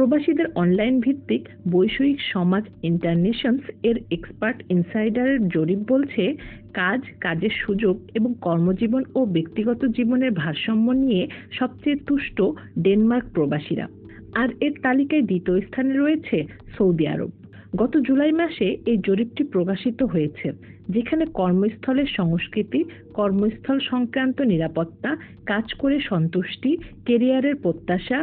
প্রবাসীদের অনলাইন ভিত্তিক বৈষয়িক সমাজ ইন্টারনেশনস এর এক্সপার্ট ইনসাইডারের জরিপ বলছে, কাজ, কাজের সুযোগ এবং কর্মজীবন ও ব্যক্তিগত জীবনের ভারসাম্য নিয়ে সবচেয়ে তুষ্ট ডেনমার্ক প্রবাসীরা। আর এর তালিকায় দ্বিতীয় স্থানে রয়েছে সৌদি আরব। গত জুলাই মাসে এই জরিপটি প্রকাশিত হয়েছে, যেখানে কর্মস্থলের সংস্কৃতি, কর্মস্থল সংক্রান্ত নিরাপত্তা, কাজ করে সন্তুষ্টি কেরিয়ারের প্রত্যাশা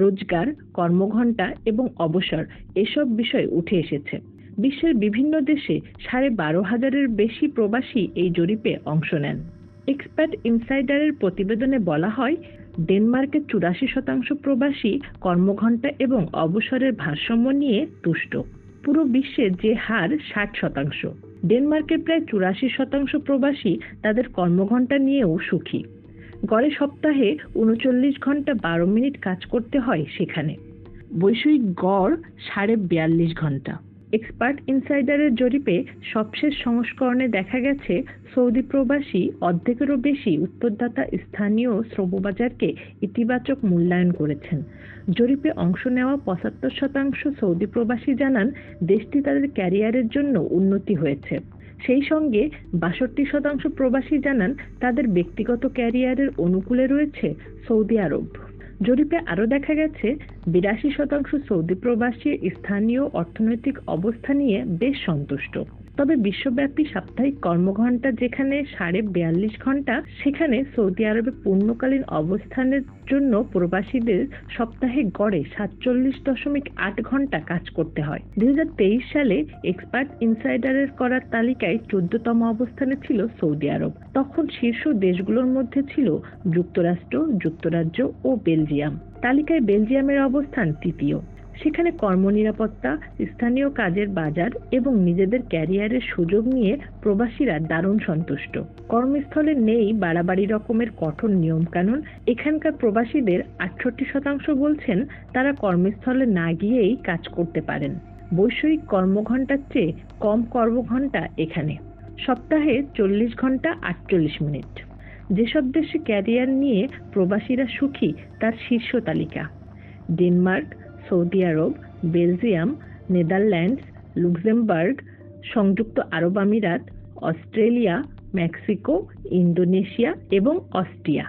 রোজগার, কর্মঘণ্টা এবং অবসর এসব বিষয় উঠে এসেছে। বিশ্বের বিভিন্ন দেশে সাড়ে বারো হাজারের বেশি প্রবাসী এই জরিপে অংশ নেন। এক্সপার্ট ইনসাইডারের প্রতিবেদনে বলা হয়, ডেনমার্কের চুরাশি শতাংশ প্রবাসী কর্মঘণ্টা এবং অবসরের ভারসাম্য নিয়ে তুষ্ট। পুরো বিশ্বে যে হার ষাট শতাংশ। ডেনমার্কের প্রায় চুরাশি শতাংশ প্রবাসী তাদের কর্মঘণ্টা নিয়েও সুখী। গড়ে সপ্তাহে উনচল্লিশ ঘণ্টা বারো মিনিট কাজ করতে হয় সেখানে। বৈষয়িক গড় সাড়ে বিয়াল্লিশ ঘণ্টা। এক্সপার্ট ইনসাইডারের জরিপে সবশেষ সংস্করণে দেখা গেছে, সৌদি প্রবাসী অর্ধেকেরও বেশি উত্তরদাতা স্থানীয় শ্রমবাজারকে ইতিবাচক মূল্যায়ন করেছেন। জরিপে অংশ নেওয়া পঁচাত্তর শতাংশ সৌদি প্রবাসী জানান, দেশটি তাদের ক্যারিয়ারের জন্য উন্নতি হয়েছে। সেই সঙ্গে বাষট্টি শতাংশ প্রবাসী জানান তাদের ব্যক্তিগত ক্যারিয়ারের অনুকূলে রয়েছে সৌদি আরব। জরিপে আরও দেখা গেছে, বিরাশি শতাংশ সৌদি প্রবাসী স্থানীয় অর্থনৈতিক অবস্থা নিয়ে বেশ সন্তুষ্ট। তবে বিশ্বব্যাপী সাপ্তাহিক কর্মঘণ্টা যেখানে সাড়ে বিয়াল্লিশ ঘণ্টা সেখানে সৌদি আরবে পূর্ণকালীন অবস্থানের জন্য প্রবাসীদের সপ্তাহে গড়ে সাতচল্লিশ দশমিক আট ঘণ্টা কাজ করতে হয়। দু হাজার তেইশ সালে এক্সপার্ট ইনসাইডারের করার তালিকায় চোদ্দতম অবস্থানে ছিল সৌদি আরব। তখন শীর্ষ দেশগুলোর মধ্যে ছিল যুক্তরাষ্ট্র, যুক্তরাজ্য ও বেলজিয়াম। তালিকায় বেলজিয়ামের অবস্থান তৃতীয়। সেখানে কর্মনিরাপত্তা, স্থানীয় কাজের বাজার এবং নিজেদের ক্যারিয়ারের সুযোগ নিয়ে প্রবাসীরা দারুণ সন্তুষ্ট। কর্মস্থলে নেই বাড়াবাড়ি রকমের কঠোর নিয়মকানুন। এখানকার প্রবাসীদের আটষট্টি শতাংশ বলছেন তারা কর্মস্থলে না গিয়েই কাজ করতে পারেন। বৈষয়িক কর্মঘণ্টার চেয়ে কম কর্মঘণ্টা এখানে। সপ্তাহে চল্লিশ ঘণ্টা আটচল্লিশ মিনিট। যেসব দেশে ক্যারিয়ার নিয়ে প্রবাসীরা সুখী, তার শীর্ষ তালিকা। ডেনমার্ক সৌদি আরব বেলজিয়াম নেদারল্যান্ডস লুক্সেমবার্গ সংযুক্ত আরব আমিরাত অস্ট্রেলিয়া মেক্সিকো ইন্দোনেশিয়া এবং অস্ট্রিয়া।